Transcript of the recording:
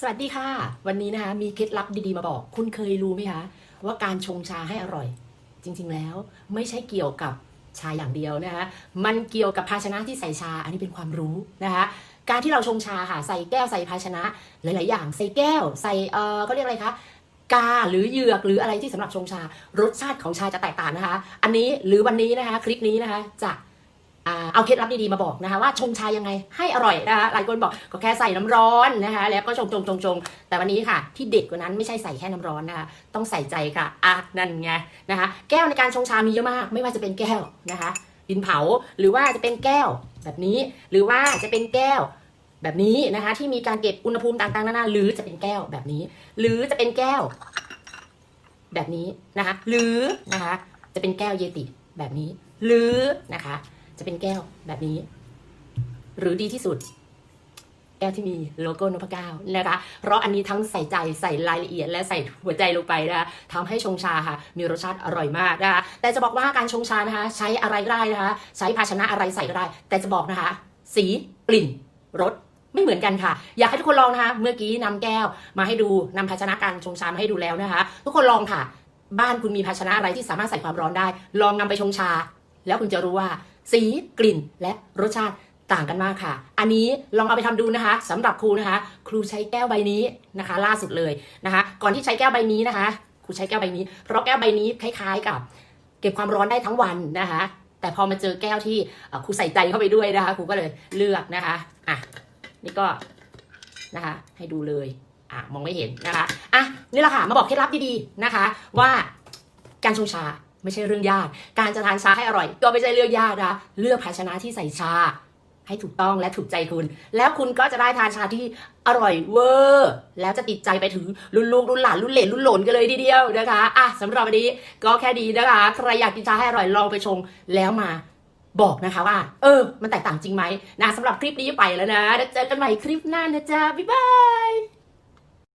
สวัสดีค่ะ วันนี้นะคะมีเคล็ดลับดีๆมาบอก คุณเคยรู้ไหมคะว่าการชงชาให้อร่อย จริงๆแล้วไม่ใช่เกี่ยวกับชาอย่างเดียวนะคะมันเกี่ยวกับภาชนะที่ใส่ชาอันนี้เป็นความรู้นะคะการที่เราชงชาค่ะใส่แก้วใส่ภาชนะหลายๆอย่าง ใส่แก้ว ใส่เออเขาเรียกอะไรคะกาหรือเหยือกหรืออะไรที่สำหรับชงชารสชาติของชาจะแตกต่างนะคะ อันนี้หรือวันนี้นะคะคลิปนี้นะคะจะ เอาเคล็ดลับดีๆมาบอกนะคะว่าชงชายังไงให้อร่อยนะคะหลายคนบอกก็แค่ใส่น้ำร้อนนะคะแล้วก็ชงชงชงชงแต่วันนี้ค่ะที่เด็ดกว่านั้นไม่ใช่ใส่แค่น้ำร้อนนะคะต้องใส่ใจค่ะอะนั่นไงนะคะแก้วในการชงชามีเยอะมาก ไม่ว่าจะเป็นแก้วนะคะดินเผาหรือว่าจะเป็นแก้วแบบนี้ หรือว่าจะเป็นแก้วแบบนี้นะคะที่มีการเก็บอุณหภูมิต่างๆนานาหรือจะเป็นแก้วแบบนี้ หรือจะเป็นแก้ว แบบนี้นะคะหรือนะคะจะเป็นแก้วเยติแบบนี้ หรือนะคะ จะเป็นแก้วแบบนี้ หรือดีที่สุด แก้วที่มีโลโก้นพเก้านะคะ เพราะอันนี้ทั้งใส่ใจใส่รายละเอียด และใส่หัวใจลงไปนะคะทำให้ชงชาค่ะ มีรสชาติอร่อยมากนะคะแต่จะบอกว่าการชงชานะคะ ใช้อะไรก็ได้นะคะ ใช้ภาชนะอะไรใส่ก็ได้ แต่จะบอกนะคะ สีกลิ่นรสไม่เหมือนกันค่ะ อยากให้ทุกคนลองนะคะ เมื่อกี้นำแก้วมาให้ดูนำภาชนะการชงชามาให้ดูแล้วนะคะ ทุกคนลองค่ะ บ้านคุณมีภาชนะอะไรที่สามารถใส่ความร้อนได้ ลองนำไปชงชา แล้วคุณจะรู้ว่า สีกลิ่นและรสชาติต่างกันมากค่ะ อันนี้ลองเอาไปทำดูนะคะสำหรับครูนะคะ ครูใช้แก้วใบนี้นะคะ ล่าสุดเลยนะคะ ก่อนที่ใช้แก้วใบนี้นะคะ ครูใช้แก้วใบนี้ เพราะแก้วใบนี้คล้ายๆกับ เก็บความร้อนได้ทั้งวันนะคะ แต่พอมาเจอแก้วที่ครูใส่ใจเข้าไปด้วยนะคะ ครูก็เลยเลือกนะคะอะนี่ก็นะคะ ให้ดูเลยอะมองไม่เห็นนะคะอะนี่แหละค่ะมาบอกเคล็ดลับดีๆนะคะ ว่าการชงชา ไม่ใช่เรื่องยาก การจะทานชาให้อร่อย ก็ไม่ใช่เรื่องยากนะเลือกภาชนะที่ใส่ชา ให้ถูกต้องและถูกใจคุณ แล้วคุณก็จะได้ทานชาที่อร่อยเวอร์ แล้วจะติดใจไปถึงรุ่นลูกรุ่นหลานรุ่นเหลนรุ่นหลนกันเลยทีเดียวนะคะอะสำหรับวันนี้ก็แค่ดีนะคะใครอยากกินชาให้อร่อยลองไปชงแล้วมาบอกนะคะว่า เออ มันแตกต่างจริงไหมนะสำหรับคลิปนี้ไปแล้วนะเจอกันใหม่คลิปหน้านะจ๊ะ บ๊ายบาย